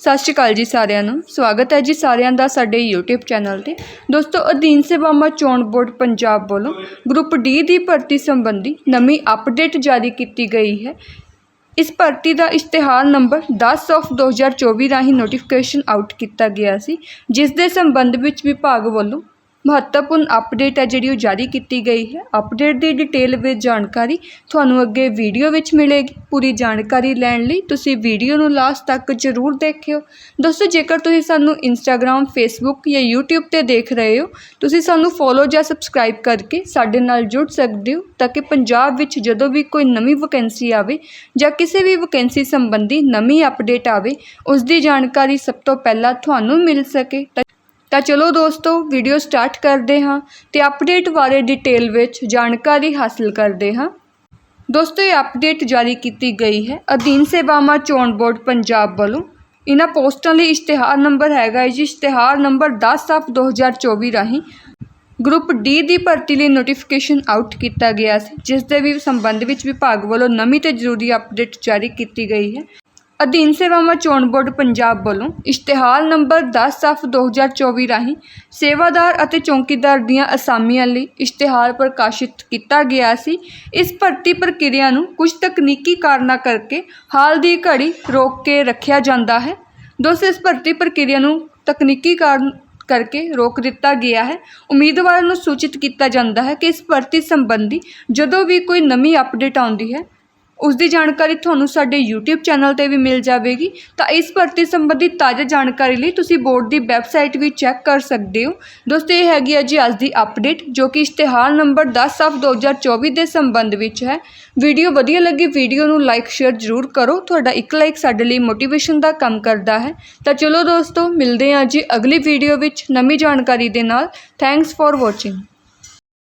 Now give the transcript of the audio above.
ਸਤਿ ਸ਼੍ਰੀ ਅਕਾਲ ਜੀ ਸਾਰਿਆਂ ਨੂੰ। ਸਵਾਗਤ ਹੈ ਜੀ ਸਾਰਿਆਂ ਦਾ ਸਾਡੇ YouTube ਚੈਨਲ ਤੇ। ਦੋਸਤੋ, ਅਧੀਨ ਸੇਵਾਵਾਂ ਚੋਣ ਬੋਰਡ ਪੰਜਾਬ ਵੱਲੋਂ ਗਰੁੱਪ ਡੀ ਦੀ ਭਰਤੀ ਸੰਬੰਧੀ ਨਵੀਂ ਅਪਡੇਟ ਜਾਰੀ ਕੀਤੀ ਗਈ ਹੈ। ਇਸ ਭਰਤੀ ਦਾ ਇਸ਼ਤਿਹਾਰ ਨੰਬਰ 10 ਆਫ 2024 ਰਾਹੀਂ ਨੋਟੀਫਿਕੇਸ਼ਨ ਆਊਟ ਕੀਤਾ ਗਿਆ ਸੀ, ਜਿਸ ਦੇ ਸੰਬੰਧ ਵਿੱਚ ਵਿਭਾਗ ਵੱਲੋਂ ਮਹੱਤਵਪੂਰਨ ਅਪਡੇਟ ਹੈ ਜਿਹੜੀ ਉਹ ਜਾਰੀ ਕੀਤੀ ਗਈ ਹੈ। ਅਪਡੇਟ ਦੀ ਡਿਟੇਲ ਵਿੱਚ ਜਾਣਕਾਰੀ ਤੁਹਾਨੂੰ ਅੱਗੇ ਵੀਡੀਓ ਵਿੱਚ ਮਿਲੇਗੀ। ਪੂਰੀ ਜਾਣਕਾਰੀ ਲੈਣ ਲਈ ਤੁਸੀਂ ਵੀਡੀਓ ਨੂੰ ਲਾਸਟ ਤੱਕ ਜ਼ਰੂਰ ਦੇਖਿਓ। ਦੋਸਤੋ ਜੇਕਰ ਤੁਸੀਂ ਸਾਨੂੰ ਇੰਸਟਾਗ੍ਰam ਫੇਸਬੁੱਕ ਜਾਂ YouTube ਤੇ ਦੇਖ ਰਹੇ ਹੋ, ਤੁਸੀਂ ਸਾਨੂੰ ਫੋਲੋ ਜਾਂ ਸਬਸਕ੍ਰਾਈਬ ਕਰਕੇ ਸਾਡੇ ਨਾਲ ਜੁੜ ਸਕਦੇ ਹੋ ਤਾਂ ਕਿ ਪੰਜਾਬ ਵਿੱਚ ਜਦੋਂ ਵੀ ਕੋਈ ਨਵੀਂ ਵੈਕੈਂਸੀ ਆਵੇ ਜਾਂ ਕਿਸੇ ਵੀ ਵੈਕੈਂਸੀ ਸੰਬੰਧੀ ਨਵੀਂ ਅਪਡੇਟ ਆਵੇ ਉਸ ਦੀ ਜਾਣਕਾਰੀ ਸਭ ਤੋਂ ਪਹਿਲਾਂ ਤੁਹਾਨੂੰ ਮਿਲ ਸਕੇ। ਤਾਂ ਚਲੋ ਦੋਸਤੋ ਵੀਡੀਓ ਸਟਾਰਟ ਕਰਦੇ ਹਾਂ ਤੇ ਅਪਡੇਟ ਬਾਰੇ ਡਿਟੇਲ ਵਿੱਚ ਜਾਣਕਾਰੀ ਹਾਸਲ ਕਰਦੇ ਹਾਂ। ਦੋਸਤੋ, ਇਹ ਅਪਡੇਟ ਜਾਰੀ ਕੀਤੀ ਗਈ ਹੈ ਅਧੀਨ ਸੇਵਾਵਾਂ ਚੋਣ ਬੋਰਡ ਪੰਜਾਬ ਵੱਲੋਂ। ਇਹਨਾਂ ਪੋਸਟਾਂ ਲਈ ਇਸ਼ਤਿਹਾਰ ਨੰਬਰ ਹੈਗਾ ਹੈ ਜੀ, ਇਸ਼ਤਿਹਾਰ ਨੰਬਰ 10 ਆਫ 2024 ਰਾਹੀਂ ਗਰੁੱਪ ਡੀ ਦੀ ਭਰਤੀ ਲਈ ਨੋਟੀਫਿਕੇਸ਼ਨ ਆਊਟ ਕੀਤਾ ਗਿਆ ਸੀ ਜਿਸ ਦੇ ਵੀ ਸੰਬੰਧ ਵਿੱਚ ਵਿਭਾਗ ਵੱਲੋਂ ਨਵੀਂ ਤੇ ਜ਼ਰੂਰੀ ਅਪਡੇਟ ਜਾਰੀ ਕੀਤੀ ਗਈ ਹੈ। ਅਧੀਨ ਸੇਵਾਵਾਂ ਚੋਣ ਬੋਰਡ ਪੰਜਾਬ ਵੱਲੋਂ ਇਸ਼ਤਿਹਾਰ ਨੰਬਰ 10 ਆਫ 2024 ਰਾਹੀਂ ਸੇਵਾਦਾਰ ਅਤੇ ਚੌਕੀਦਾਰ ਦੀਆਂ ਅਸਾਮੀਆਂ ਲਈ ਇਸ਼ਤਿਹਾਰ ਪ੍ਰਕਾਸ਼ਿਤ ਕੀਤਾ ਗਿਆ ਸੀ। ਇਸ ਭਰਤੀ ਪ੍ਰਕਿਰਿਆ ਨੂੰ ਕੁਝ ਤਕਨੀਕੀ ਕਾਰਨਾਂ ਕਰਕੇ ਹਾਲ ਦੀ ਘੜੀ ਰੋਕ ਕੇ ਰੱਖਿਆ ਜਾਂਦਾ ਹੈ। ਦੋਸਤੋ, ਇਸ ਭਰਤੀ ਪ੍ਰਕਿਰਿਆ ਨੂੰ ਤਕਨੀਕੀ ਕਾਰਨ ਕਰਕੇ ਰੋਕ ਦਿੱਤਾ ਗਿਆ ਹੈ। ਉਮੀਦਵਾਰਾਂ ਨੂੰ ਸੂਚਿਤ ਕੀਤਾ ਜਾਂਦਾ ਹੈ ਕਿ ਇਸ ਭਰਤੀ ਸੰਬੰਧੀ ਜਦੋਂ ਵੀ ਕੋਈ ਨਵੀਂ ਅਪਡੇਟ ਆਉਂਦੀ ਹੈ ਉਸ ਦੀ ਜਾਣਕਾਰੀ ਤੁਹਾਨੂੰ ਸਾਡੇ YouTube ਚੈਨਲ ਤੇ ਵੀ ਮਿਲ ਜਾਵੇਗੀ। ਤਾਂ ਇਸ ਭਰਤੀ ਸੰਬੰਧੀ ਤਾਜ਼ਾ ਜਾਣਕਾਰੀ ਲਈ ਤੁਸੀਂ ਬੋਰਡ ਦੀ ਵੈਬਸਾਈਟ ਵੀ ਚੈੱਕ ਕਰ ਸਕਦੇ ਹੋ। ਦੋਸਤੋ, ਇਹ ਹੈਗੀ ਹੈ ਜੀ ਅੱਜ ਦੀ ਅਪਡੇਟ, ਜੋ ਕਿ ਇਸ਼ਤਿਹਾਰ ਨੰਬਰ 10 ਆਫ 2024 ਦੇ ਸੰਬੰਧ ਵਿੱਚ ਹੈ। ਵੀਡੀਓ ਵਧੀਆ ਲੱਗੀ, ਵੀਡੀਓ ਨੂੰ ਲਾਈਕ ਸ਼ੇਅਰ ਜ਼ਰੂਰ ਕਰੋ। ਤੁਹਾਡਾ ਇੱਕ ਲਾਈਕ ਸਾਡੇ ਲਈ ਮੋਟੀਵੇਸ਼ਨ ਦਾ ਕੰਮ ਕਰਦਾ ਹੈ। ਤਾਂ ਚਲੋ ਦੋਸਤੋ, ਮਿਲਦੇ ਹਾਂ ਜੀ ਅਗਲੀ ਵੀਡੀਓ ਵਿੱਚ ਨਵੀਂ ਜਾਣਕਾਰੀ ਦੇ ਨਾਲ। Thanks for watching